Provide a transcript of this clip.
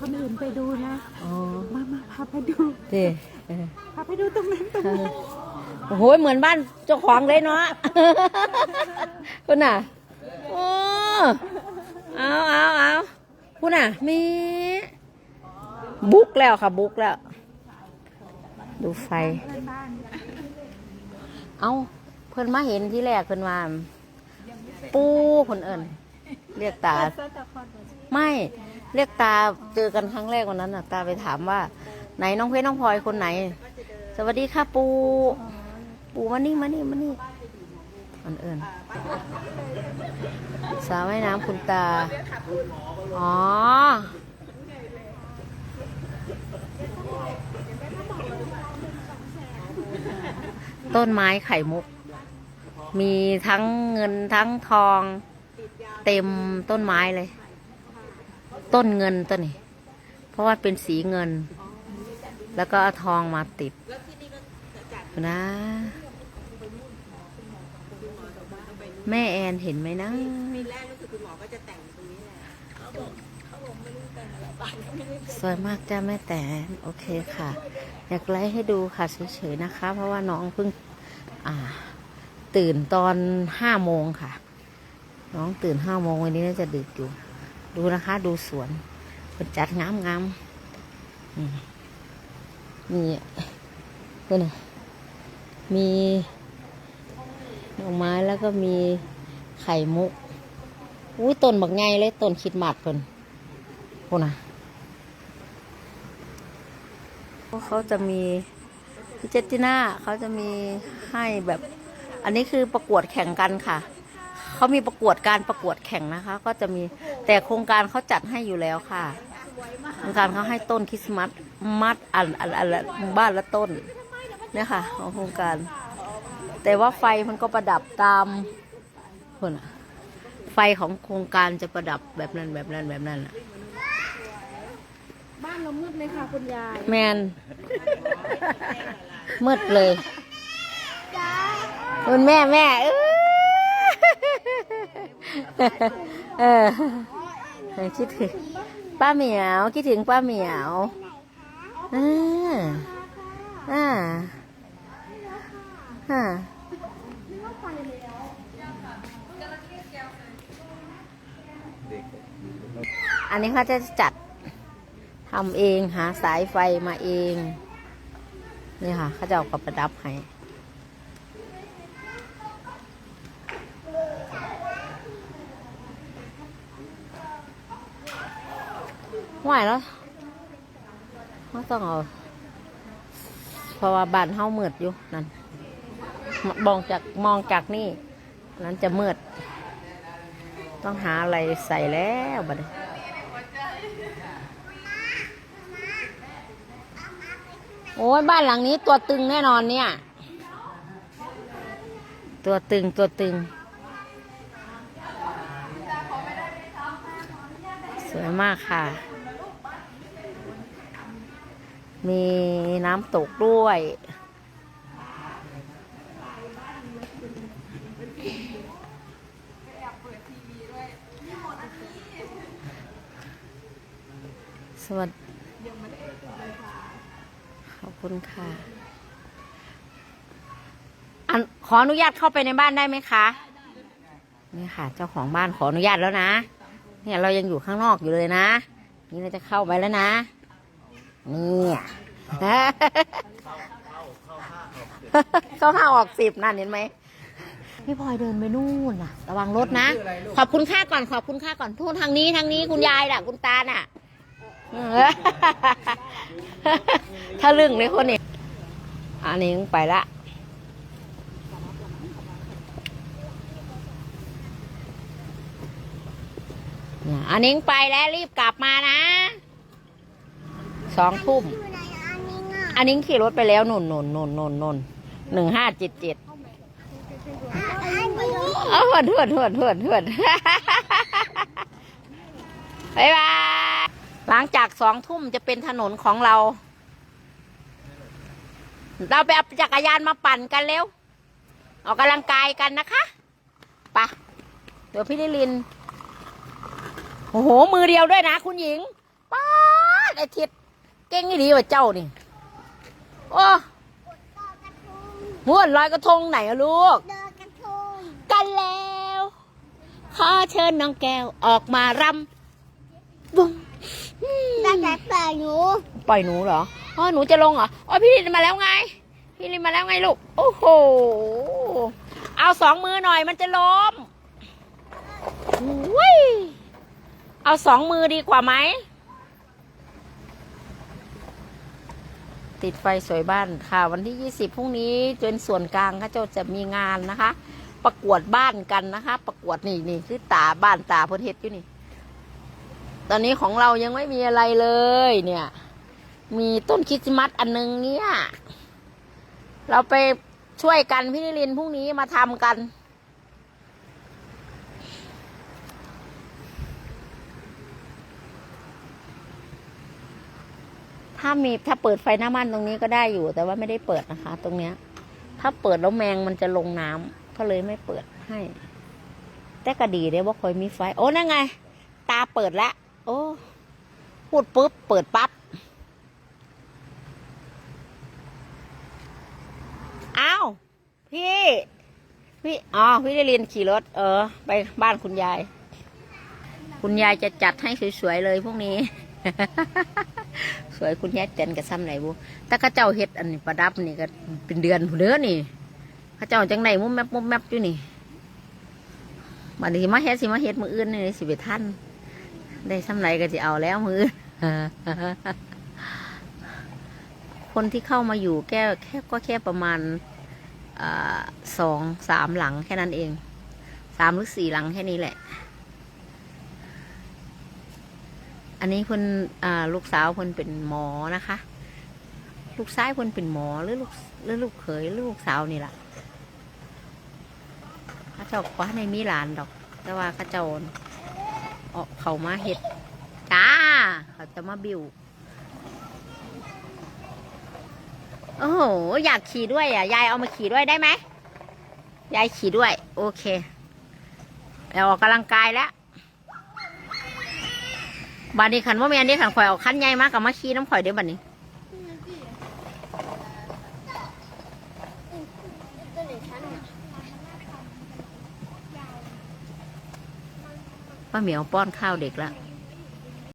คนอื่นไปดูนะอ๋อมามาพาไปดูเด้เออพาไปดูตรงนั้นตรงนี้โอ้โหเหมือนบ้านเจ้าของเลยเนาะ คุณน่ะโอ้เอาเอาเอาคุณน่ะมีบุกแล้วค่ะ บุกแล้ว ดูไฟบ้านเอาเพิ่นมาเห็นที่แรกเพิ่นว่าปูคนเอิญเรียกตาซาตาคอนไม่ เรียกตาเจอกันครั้งแรกวันนั้นน่ะ ตาไปถามว่า ไหนน้องเพชรน้องพลอยคนไหน สวัสดีค่ะปู ปูมานี่มานี่มานี่คนเอิญสาวว่ายน้ำคุณตา อ๋อ ต้นไม้ไข่มุก มีทั้งเงินทั้งทอง เต็มต้นไม้เลย ต้นเงินต้นนี้ เพราะว่าเป็นสีเงิน แล้วก็เอาทองมาติดนะแม่แอนเห็นไหมนะสวยมากจ้าแม่แต่โอเคค่ะ อยากไลฟ์ให้ดูค่ะเฉยๆนะคะ เพราะว่าน้องเพิ่งอ่า ตื่นตอนห้าโมงค่ะ น้องตื่นห้าโมงวันนี้น่าจะดึกอยู่ ดูนะคะ ดูสวนเป็นจัดงามงามๆอืมมีเพื่อนน่ะมีดอกไม้แล้วก็มีไข่มุก อุ้ยต้นบักไงเลยต้นคิดหมัดเพิ่นพวกน่ะเขาจะมีพิเจติน่าเขาจะมีให้แบบ อันนี้คือประกวดแข่งกันค่ะ เขามีประกวดการประกวดแข่งนะคะ ก็จะมี แต่โครงการเขาจัดให้อยู่แล้วค่ะ โครงการเขาให้ต้นคริสต์มาสมัดอันอันอันละบ้านละต้น เนี่ยค่ะ ของโครงการ แต่ว่าไฟมันก็ประดับตามคนน่ะไฟของโครงการจะประดับแบบนั้นแบบนั้นแบบนั้นน่ะบ้านเรามืดเลยค่ะคุณยาย แมนมืดเลยคุณแม่แม่เออเออเออ คิดถึงป้าเหมียวคิดถึงป้าเหมียวอ่าอ่าอ่าอันนี้เขาจะจัดทำเองหาสายไฟมาเอง นี่ค่ะเขาจะเอากับประดับให้ ไหวแล้วเขาต้องเอาเพราะว่าบ้านเฮามืดอยู่นั่นมองจากมองจากนี่นั้นจะมืดต้องหาอะไรใส่แล้วบัดนี้โอ้ยบ้านหลังนี้ตัวตึงแน่นอนเนี่ย ตัวตึงตัวตึง สวยมากค่ะ มีน้ำตกด้วย สวัสดีขอบคุณค่ะอันขออนุญาตเข้าไปในบ้านได้ไหมคะนี่ค่ะ เจ้าของบ้านขออนุญาตแล้วนะ เนี่ยเรายังอยู่ข้างนอกอยู่เลยนะ นี่เราจะเข้าไปแล้วนะ เนี่ยเข้าห้าออกสิบนั่นเห็นไหมพี่พลอยเดินไปนู่นน่ะ ระวังรถนะ ขอบคุณค่าก่อนขอบคุณค่าก่อนทุนทางนี้ทางนี้คุณยายน่ะ คุณตาน่ะถ้าลึงเลยคนนี้อันนี้ไปละอันนี้ไปแล้วรีบกลับมานะ สองทุ่ม อันนี้ขี่รถไปแล้วนนนนนนนนนหนึ่งห้าเจ็ดเจ็ดเอาเถื่อนเถื่อนเถื่อนเถื่อนเถื่อนบ๊ายบาย หลังจากสองทุ่มจะเป็นถนนของเรา เราไปเอาจักรยานมาปั่นกันเร็ว ออกกำลังกายกันนะคะไปะเดี๋ยวพี่นิลิน โอ้โห มือเดียวด้วยนะคุณหญิงป๊าดไอทิศ เก่งนี่ดีว่าเจ้านี่ โอ้ม้วนลอยกระทงไหนอะลูกเดินกระทงกันแล้ว ขอเชิญน้องแก้วออกมารำบุ้งอืมได้แต่เปิดหนู ปล่อยหนูเหรอ อ๋อ หนูจะลงเหรอ อ๋อ พี่ลินมาแล้วไง พี่ลินมาแล้วไงลูก โอ้โห เอาสองมือหน่อยมันจะล้มอุ้ยเอาสองมือดีกว่าไหม ติดไฟสวยบ้านค่ะ วันที่ยี่สิบพรุ่งนี้จนส่วนกลางเขาเจ้าจะมีงานนะคะ ประกวดบ้านกันนะคะ ประกวดนี่นี่คือตาบ้านตาพิ่นเฮ็ดอยู่นี่ ตอนนี้ของเรายังไม่มีอะไรเลยเนี่ย มีต้นคริสต์มาสอันนึงเนี่ย เราไปช่วยกันพี่นิรินพรุ่งนี้มาทำกัน ถ้ามีถ้าเปิดไฟหน้ามันตรงนี้ก็ได้อยู่ แต่ว่าไม่ได้เปิดนะคะ ตรงเนี้ย ถ้าเปิดแล้วแมงมันจะลงน้ำก็เลยไม่เปิดให้ แต่ก็ดีเลยว่าคอยมีไฟ โอ้นั่นไง ตาเปิดแล้วโอ้พูดปุ๊บเปิดปั๊บอ้าวพี่พี่อ๋อพี่ได้เรียนขี่รถ เออ ไปบ้านคุณยาย คุณยายจะจัดให้สวยๆเลยพวกนี้ สวยคุณยายเจนกับซ้ำไหนบุแต่ข้าเจ้าเฮ็ดอันนี้ประดับนี่ก็เป็นเดือนผู้เด้อนี่ข้าเจ้าจังไหนมุ้มแมบมุ้มแมบอยู่นี่บัดนี้มาเฮ็ดสิมาเฮ็ดมืออื่นนี่สิไปท่านได้ซ้ำไหนก็จะเอาแล้วมือคนที่เข้ามาอยู่แค่แค่ก็แค่ประมาณอสองสามหลังแค่นั้นเองสามหรือสี่หลังแค่นี้แหละ อันนี้เพิ่นลูกสาวเพิ่นเป็นหมอนะคะ ลูกชายเพิ่นเป็นหมอหรือลูกหรือลูกเขยหรือลูกสาวนี่แหละข้าเจ้าก็ในมีหลานดอก แต่ว่าข้าเจ้าออกเขามาเห็ดจ้าเขาจะมาบิวโอ้โหอยากขี่ด้วยอะยายเอามาขี่ด้วยได้ไหมยายขี่ด้วย โอเคแล้วออกกำลังกายแล้ว บัดนี้ขันว่าแมนนี่ขันข่อยเอาขั้นใหญ่มากกับมาขี่น้ำข่อยเดี๋ยวบัดนี้ตัวไหนชั้นอะป้าเหมียวป้อนข้าวเด็กแล้ว